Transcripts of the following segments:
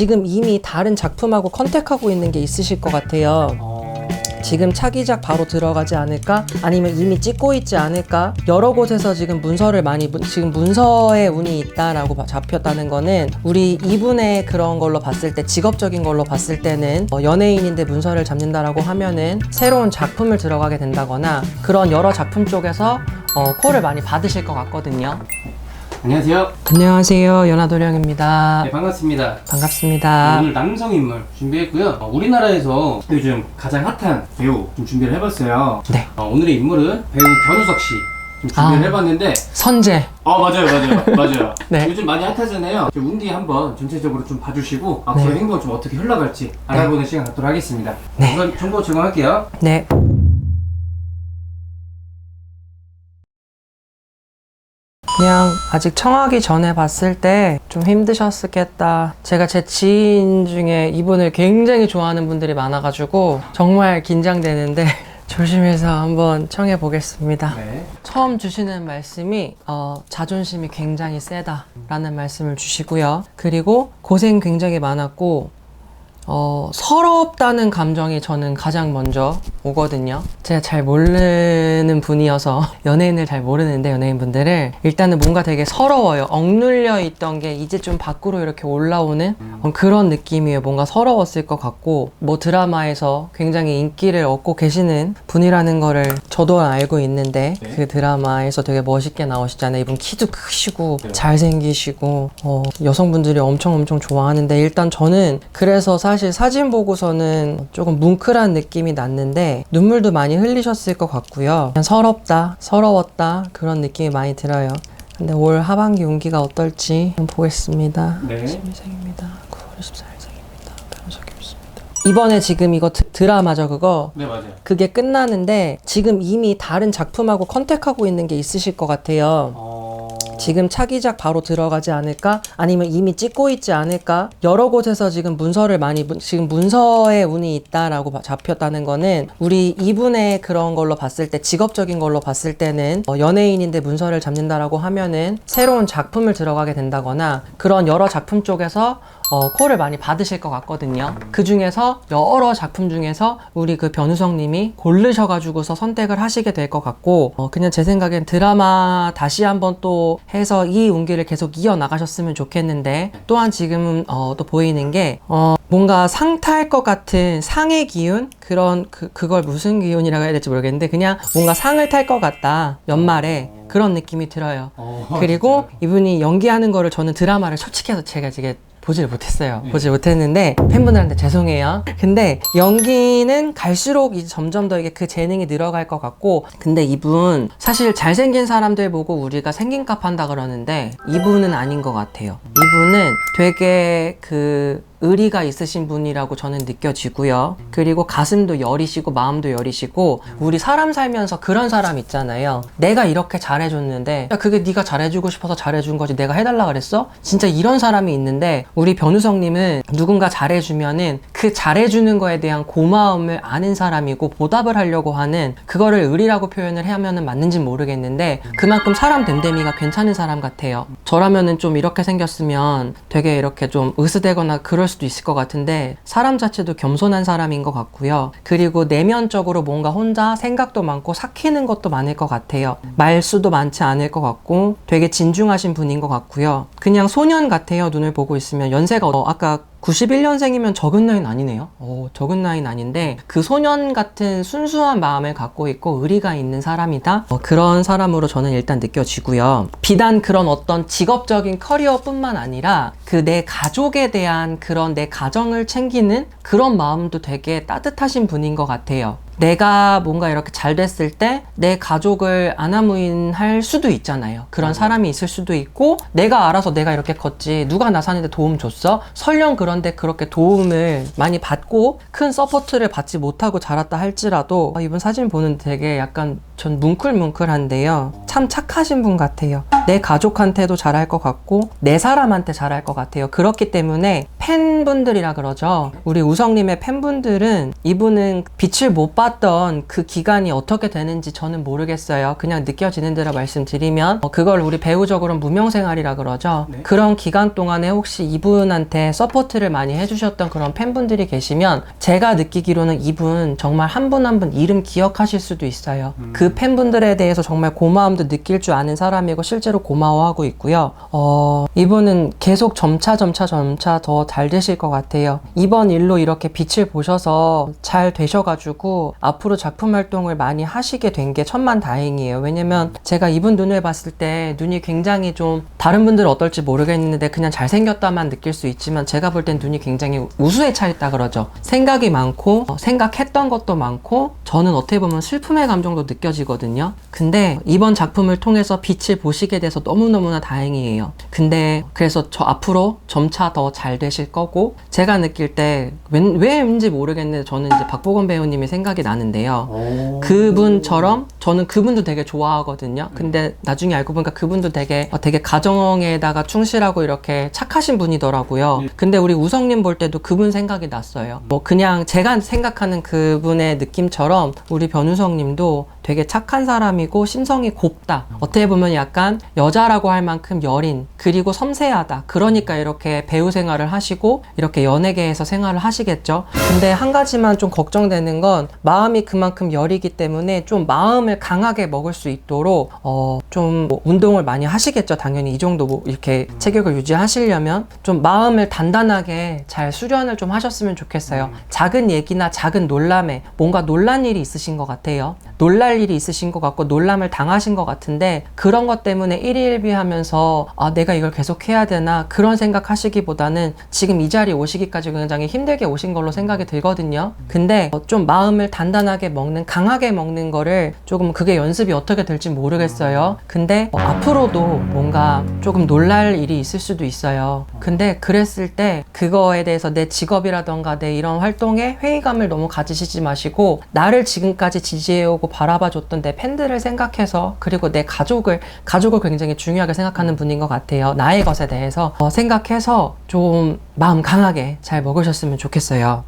지금 이미 다른 작품하고 컨택하고 있는 게 있으실 것 같아요. 어... 지금 차기작 바로 들어가지 않을까? 아니면 이미 찍고 있지 않을까? 여러 곳에서 지금 문서를 많이 문- 지금 문서에 운이 있다라고 봐- 잡혔다는 거는 우리 이분의 그런 걸로 봤을 때 직업적인 걸로 봤을 때는 어, 연예인인데 문서를 잡는다라고 하면은 새로운 작품을 들어가게 된다거나 그런 여러 작품 쪽에서 어, 콜을 많이 받으실 것 같거든요. 안녕하세요. 안녕하세요. 연하도령입니다. 네, 반갑습니다. 반갑습니다. 오늘 남성 인물 준비했고요. 어, 우리나라에서 요즘 가장 핫한 배우 좀 준비를 해봤어요. 네. 어, 오늘의 인물은 배우 변우석 씨. 좀 준비를 아. 해봤는데, 선재. 어 맞아요, 맞아요, 맞아요. 네. 요즘 많이 핫하잖아요. 저 운기 한번 전체적으로 좀 봐주시고 앞으로 네. 행동 좀 어떻게 흘러갈지 알아보는 시간 갖도록 하겠습니다. 네. 우선 정보 제공할게요. 네. 그냥 아직 청하기 전에 봤을 때 좀 힘드셨겠다. 제가 제 지인 중에 이분을 굉장히 좋아하는 분들이 많아가지고 정말 긴장되는데 조심해서 한번 청해 보겠습니다. 네. 처음 주시는 말씀이 어, 자존심이 굉장히 세다라는 말씀을 주시고요. 그리고 고생 굉장히 많았고 어, 서럽다는 감정이 저는 가장 먼저 오거든요. 제가 잘 모르는 분이어서 연예인을 잘 모르는데 연예인분들을 일단은 뭔가 되게 서러워요. 억눌려 있던 게 이제 좀 밖으로 이렇게 올라오는 어, 그런 느낌이에요. 뭔가 서러웠을 것 같고 뭐 드라마에서 굉장히 인기를 얻고 계시는 분이라는 거를 저도 알고 있는데 네. 그 드라마에서 되게 멋있게 나오시잖아요. 이분 키도 크시고 네. 잘생기시고 어, 여성분들이 엄청 엄청 좋아하는데 일단 저는 그래서 사실 사진 보고서는 조금 뭉클한 느낌이 났는데 눈물도 많이 흘리셨을 것 같고요. 그냥 서럽다, 서러웠다 그런 느낌이 많이 들어요. 근데 올 하반기 운기가 어떨지 보겠습니다. 네. 12생입니다. 9월 24일생입니다. 변호사님 있습니다. 이번에 지금 이거 드, 드라마죠 그거 네 맞아요. 그게 끝나는데 지금 이미 다른 작품하고 컨택하고 있는 게 있으실 것 같아요. 어... 지금 차기작 바로 들어가지 않을까? 아니면 이미 찍고 있지 않을까? 여러 곳에서 지금 문서를 많이 문- 지금 문서에 운이 있다라고 봐- 잡혔다는 거는 우리 이분의 그런 걸로 봤을 때 직업적인 걸로 봤을 때는 어, 연예인인데 문서를 잡는다라고 하면은 새로운 작품을 들어가게 된다거나 그런 여러 작품 쪽에서 어, 콜을 많이 받으실 것 같거든요. 그 중에서 여러 작품 중에서 우리 그 변우성님이 고르셔가지고서 선택을 하시게 될 것 같고, 어, 그냥 제 생각엔 드라마 다시 한번 또 해서 이 운기를 계속 이어나가셨으면 좋겠는데, 또한 지금은 어, 또 보이는 게, 어, 뭔가 상탈 것 같은 상의 기운? 그런, 그, 그걸 무슨 기운이라고 해야 될지 모르겠는데, 그냥 뭔가 상을 탈 것 같다. 연말에. 그런 느낌이 들어요. 어, 그리고 진짜요? 이분이 연기하는 거를 저는 드라마를 솔직해서 제가 지금 보질 못했어요. 네. 보질 못했는데 팬분들한테 죄송해요. 근데 연기는 갈수록 이제 점점 더 이게 그 재능이 늘어갈 것 같고 근데 이분 사실 잘생긴 사람들 보고 우리가 생긴 값 한다 그러는데 이분은 아닌 것 같아요. 이분은 되게 그 의리가 있으신 분이라고 저는 느껴지고요. 그리고 가슴도 여리시고 마음도 여리시고 우리 사람 살면서 그런 사람 있잖아요. 내가 이렇게 잘해줬는데 야 그게 네가 잘해주고 싶어서 잘해준 거지 내가 해달라 그랬어? 진짜 이런 사람이 있는데 우리 변우성님은 누군가 잘해주면은 그 잘해주는 거에 대한 고마움을 아는 사람이고 보답을 하려고 하는 그거를 의리라고 표현을 하면은 맞는지 모르겠는데 그만큼 사람 됨됨이가 괜찮은 사람 같아요. 저라면은 좀 이렇게 생겼으면 되게 이렇게 좀 으스대거나 그럴 수도 있을 것 같은데 사람 자체도 겸손한 사람인 것 같고요. 그리고 내면적으로 뭔가 혼자 생각도 많고 삭히는 것도 많을 것 같아요. 말수도 많지 않을 것 같고 되게 진중하신 분인 것 같고요. 그냥 소년 같아요. 눈을 보고 있으면 연세가 어, 아까 91년생이면 적은 나이는 아니네요. 오, 적은 나이는 아닌데 그 소년 같은 순수한 마음을 갖고 있고 의리가 있는 사람이다. 어, 그런 사람으로 저는 일단 느껴지고요. 비단 그런 어떤 직업적인 커리어뿐만 아니라 그 내 가족에 대한 그런 내 가정을 챙기는 그런 마음도 되게 따뜻하신 분인 것 같아요. 내가 뭔가 이렇게 잘 됐을 때 내 가족을 아나무인할 수도 있잖아요. 그런 사람이 있을 수도 있고 내가 알아서 내가 이렇게 컸지 누가 나 사는데 도움 줬어? 설령 그런데 그렇게 도움을 많이 받고 큰 서포트를 받지 못하고 자랐다 할지라도 아, 이분 사진 보는데 되게 약간 전 뭉클뭉클한데요. 참 착하신 분 같아요. 내 가족한테도 잘할 것 같고 내 사람한테 잘할 것 같아요. 그렇기 때문에 팬분들이라 그러죠. 우리 우성님의 팬분들은 이분은 빛을 못 봤던 그 기간이 어떻게 되는지 저는 모르겠어요. 그냥 느껴지는 대로 말씀드리면 어, 그걸 우리 배우적으로 무명생활이라 그러죠. 네. 그런 기간 동안에 혹시 이분한테 서포트를 많이 해주셨던 그런 팬분들이 계시면 제가 느끼기로는 이분 정말 한 분 한분 이름 기억하실 수도 있어요. 그 팬분들에 대해서 정말 고마움도 느낄 줄 아는 사람이고 실제로 고마워하고 있고요. 어, 이분은 계속 점차 점차 점차 더 잘 되실 것 같아요. 이번 일로 이렇게 빛을 보셔서 잘 되셔가지고 앞으로 작품 활동을 많이 하시게 된 게 천만 다행이에요. 왜냐면 제가 이분 눈을 봤을 때 눈이 굉장히 좀 다른 분들은 어떨지 모르겠는데 그냥 잘생겼다만 느낄 수 있지만 제가 볼 땐 눈이 굉장히 우수에 차 있다 그러죠. 생각이 많고 어, 생각했던 것도 많고 저는 어떻게 보면 슬픔의 감정도 느껴지거든요. 근데 이번 작품을 통해서 빛을 보시게 돼서 너무너무나 다행이에요. 근데 그래서 저 앞으로 점차 더 잘 되실 거고 제가 느낄 때 왠, 왜인지 모르겠는데 저는 이제 박보건 배우님이 생각이 나는데요. 오. 그분처럼 저는 그분도 되게 좋아하거든요. 근데 나중에 알고 보니까 그분도 되게 어, 되게 가정에다가 충실하고 이렇게 착하신 분이더라고요. 네. 근데 우리 우성님 볼 때도 그분 생각이 났어요. 뭐 그냥 제가 생각하는 그분의 느낌처럼 우리 변우성님도 되게 착한 사람이고 심성이 곱다. 어떻게 보면 약간 여자라고 할 만큼 여린 그리고 섬세하다. 그러니까 이렇게 배우 생활을 하시고 이렇게 연예계에서 생활을 하시겠죠. 근데 한 가지만 좀 걱정되는 건 마음이 그만큼 여리기 때문에 좀 마음을 강하게 먹을 수 있도록 어좀 뭐 운동을 많이 하시겠죠. 당연히 이 정도 뭐 이렇게 체격을 유지하시려면 좀 마음을 단단하게 잘 수련을 좀 하셨으면 좋겠어요. 작은 얘기나 작은 놀람에 뭔가 놀란 일이 있으신 것 같아요. 놀랄 일이 있으신 것 같고 놀람을 당하신 것 같은데 그런 것 때문에 일희일비하면서 아 내가 이걸 계속 해야 되나 그런 생각하시기보다는 지금 이 자리에 오시기까지 굉장히 힘들게 오신 걸로 생각이 들거든요. 근데 어, 좀 마음을 단단하게 먹는 강하게 먹는 거를 조금 그게 연습이 어떻게 될지 모르겠어요. 근데 어, 앞으로도 뭔가 조금 놀랄 일이 있을 수도 있어요. 근데 그랬을 때 그거에 대해서 내 직업이라던가 내 이런 활동에 회의감을 너무 가지시지 마시고 나를 지금까지 지지해오고 바라봐줬던 내 팬들을 생각해서 그리고 내 가족을 가족을 굉장히 중요하게 생각하는 분인 것 같아요. 나의 것에 대해서 어, 생각해서 좀 마음 강하게 잘 먹으셨으면 좋겠어요.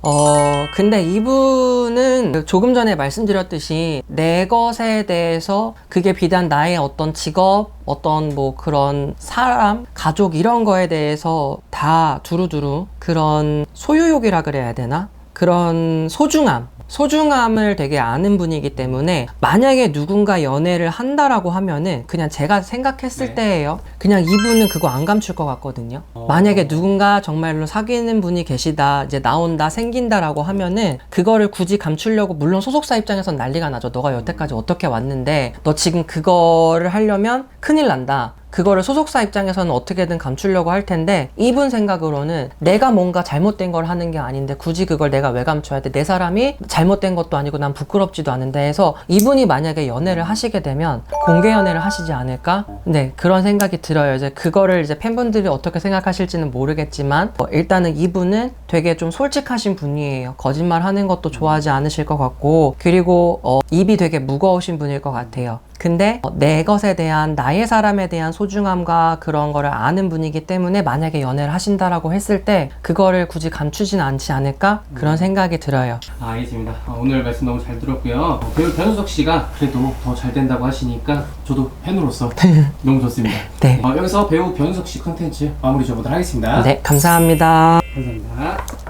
어, 근데 이분은 조금 전에 말씀드렸듯이 내 것에 대해서 그게 비단 나의 어떤 직업, 어떤 뭐 그런 사람, 가족 이런 거에 대해서 다 두루두루 그런 소유욕이라 그래야 되나? 그런 소중함. 소중함을 되게 아는 분이기 때문에 만약에 누군가 연애를 한다라고 하면은 그냥 제가 생각했을 네. 때예요. 그냥 이분은 그거 안 감출 것 같거든요. 어. 만약에 누군가 정말로 사귀는 분이 계시다, 이제 나온다, 생긴다라고 하면은 그거를 굳이 감추려고 물론 소속사 입장에선 난리가 나죠. 너가 여태까지 어떻게 왔는데 너 지금 그거를 하려면 큰일 난다. 그거를 소속사 입장에서는 어떻게든 감추려고 할 텐데 이분 생각으로는 내가 뭔가 잘못된 걸 하는 게 아닌데 굳이 그걸 내가 왜 감춰야 돼? 내 사람이 잘못된 것도 아니고 난 부끄럽지도 않은데 해서 이분이 만약에 연애를 하시게 되면 공개 연애를 하시지 않을까? 네 그런 생각이 들어요. 이제 그거를 이제 팬분들이 어떻게 생각하실지는 모르겠지만 어, 일단은 이분은 되게 좀 솔직하신 분이에요. 거짓말 하는 것도 좋아하지 않으실 것 같고 그리고 어, 입이 되게 무거우신 분일 것 같아요. 근데 어, 내 것에 대한 나의 사람에 대한 소중함과 그런 거를 아는 분이기 때문에 만약에 연애를 하신다라고 했을 때 그거를 굳이 감추진 않지 않을까 그런 생각이 들어요. 아, 알겠습니다. 어, 오늘 말씀 너무 잘 들었고요. 어, 배우 변우석 씨가 그래도 더 잘 된다고 하시니까 저도 팬으로서 너무 좋습니다. 네. 어, 여기서 배우 변우석 씨 컨텐츠 마무리 지어보도록 하겠습니다. 네, 감사합니다. 감사합니다.